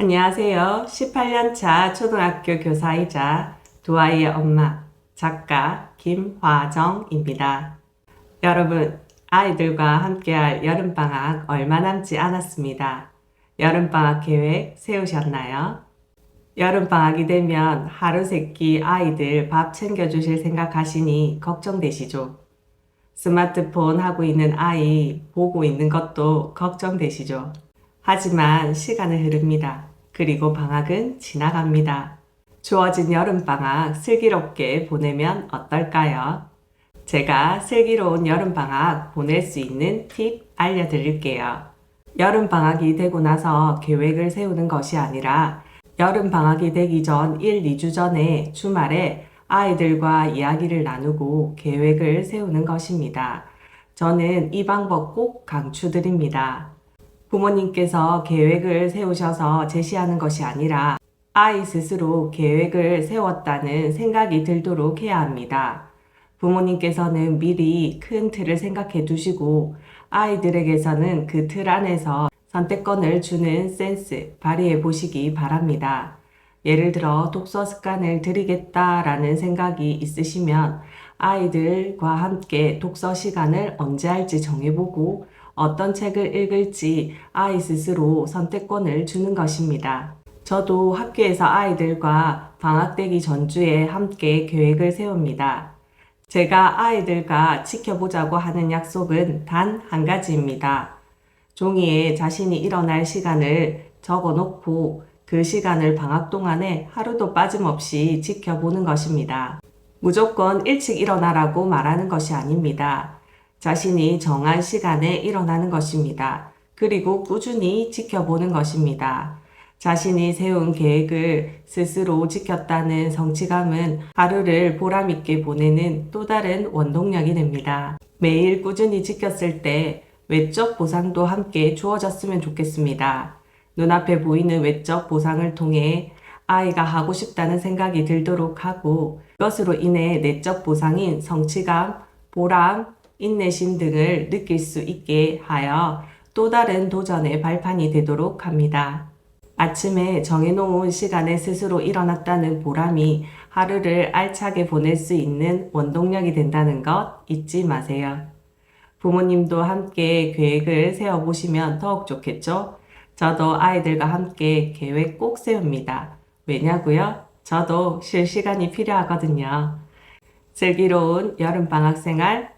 안녕하세요. 18년차 초등학교 교사이자 두 아이의 엄마, 작가 김화정입니다. 여러분, 아이들과 함께할 여름방학 얼마 남지 않았습니다. 여름방학 계획 세우셨나요? 여름방학이 되면 하루 세끼 아이들 밥 챙겨주실 생각하시니 걱정되시죠? 스마트폰 하고 있는 아이 보고 있는 것도 걱정되시죠? 하지만 시간은 흐릅니다. 그리고 방학은 지나갑니다. 주어진 여름방학 슬기롭게 보내면 어떨까요? 제가 슬기로운 여름방학 보낼 수 있는 팁 알려드릴게요. 여름방학이 되고 나서 계획을 세우는 것이 아니라 여름방학이 되기 전 1, 2주 전에 주말에 아이들과 이야기를 나누고 계획을 세우는 것입니다. 저는 이 방법 꼭 강추드립니다. 부모님께서 계획을 세우셔서 제시하는 것이 아니라 아이 스스로 계획을 세웠다는 생각이 들도록 해야 합니다. 부모님께서는 미리 큰 틀을 생각해 두시고 아이들에게서는 그 틀 안에서 선택권을 주는 센스 발휘해 보시기 바랍니다. 예를 들어 독서 습관을 들이겠다라는 생각이 있으시면 아이들과 함께 독서 시간을 언제 할지 정해보고 어떤 책을 읽을지 아이 스스로 선택권을 주는 것입니다. 저도 학교에서 아이들과 방학되기 전주에 함께 계획을 세웁니다. 제가 아이들과 지켜보자고 하는 약속은 단 한 가지입니다. 종이에 자신이 일어날 시간을 적어 놓고 그 시간을 방학 동안에 하루도 빠짐없이 지켜보는 것입니다. 무조건 일찍 일어나라고 말하는 것이 아닙니다. 자신이 정한 시간에 일어나는 것입니다. 그리고 꾸준히 지켜보는 것입니다. 자신이 세운 계획을 스스로 지켰다는 성취감은 하루를 보람있게 보내는 또 다른 원동력이 됩니다. 매일 꾸준히 지켰을 때 외적 보상도 함께 주어졌으면 좋겠습니다. 눈앞에 보이는 외적 보상을 통해 아이가 하고 싶다는 생각이 들도록 하고 그것으로 인해 내적 보상인 성취감, 보람, 인내심 등을 느낄 수 있게 하여 또 다른 도전의 발판이 되도록 합니다. 아침에 정해놓은 시간에 스스로 일어났다는 보람이 하루를 알차게 보낼 수 있는 원동력이 된다는 것 잊지 마세요. 부모님도 함께 계획을 세워보시면 더욱 좋겠죠? 저도 아이들과 함께 계획 꼭 세웁니다. 왜냐고요? 저도 쉴 시간이 필요하거든요. 슬기로운 여름방학 생활